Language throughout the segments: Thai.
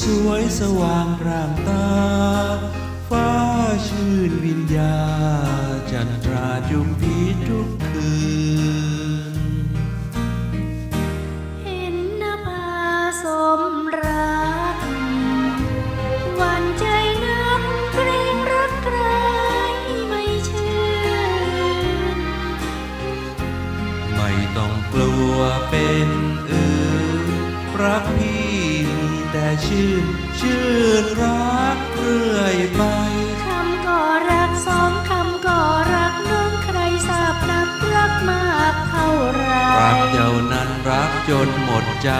สวยสว่างพร่างตา ฟ้าชื่นวิญญา จันทราจุมพีทุกคืน เห็นนภาสมรักวันใจนักเกรงรักใครไม่เชื่นไม่ต้องกลัวเป็นอื่นรักพี่ ชื่นชื่นรักเรื่อยไป คำก็รักสองคำก็รักน้องใครทราบนักรักมากเท่าไรรักเจ้านั้นรักจนหมดใจ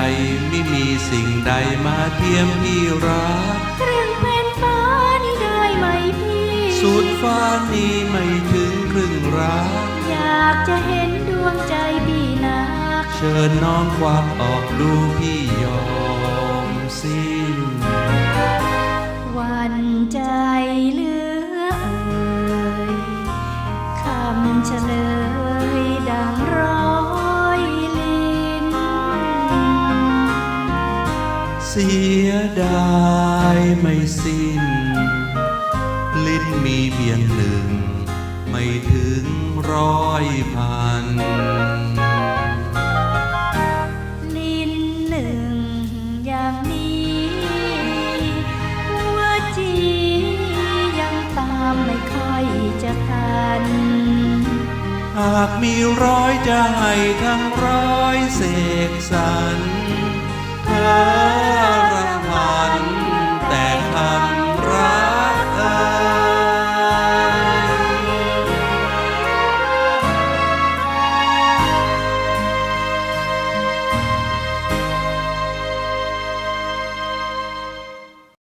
ไม่มีสิ่งใดมาเทียมพี่รักเครื่องเป็นฟ้านี่ได้ไหมพี่ สุดฟ้านี้ไม่ถึงครึ่งรัก อยากจะเห็นดวงใจพี่นักเชิญน้องควักออกดูพี่ยอม สิ้นวันใจเหลือเอ่ยคำเฉลยดังร้อยลิ้น เสียดายไม่สิ้น ลิ้นมีเพียงหนึ่ง ไม่ถึงร้อยพัน ค่อยจะทัน หากมีร้อยจะให้ทั้งร้อยเสกสรรหา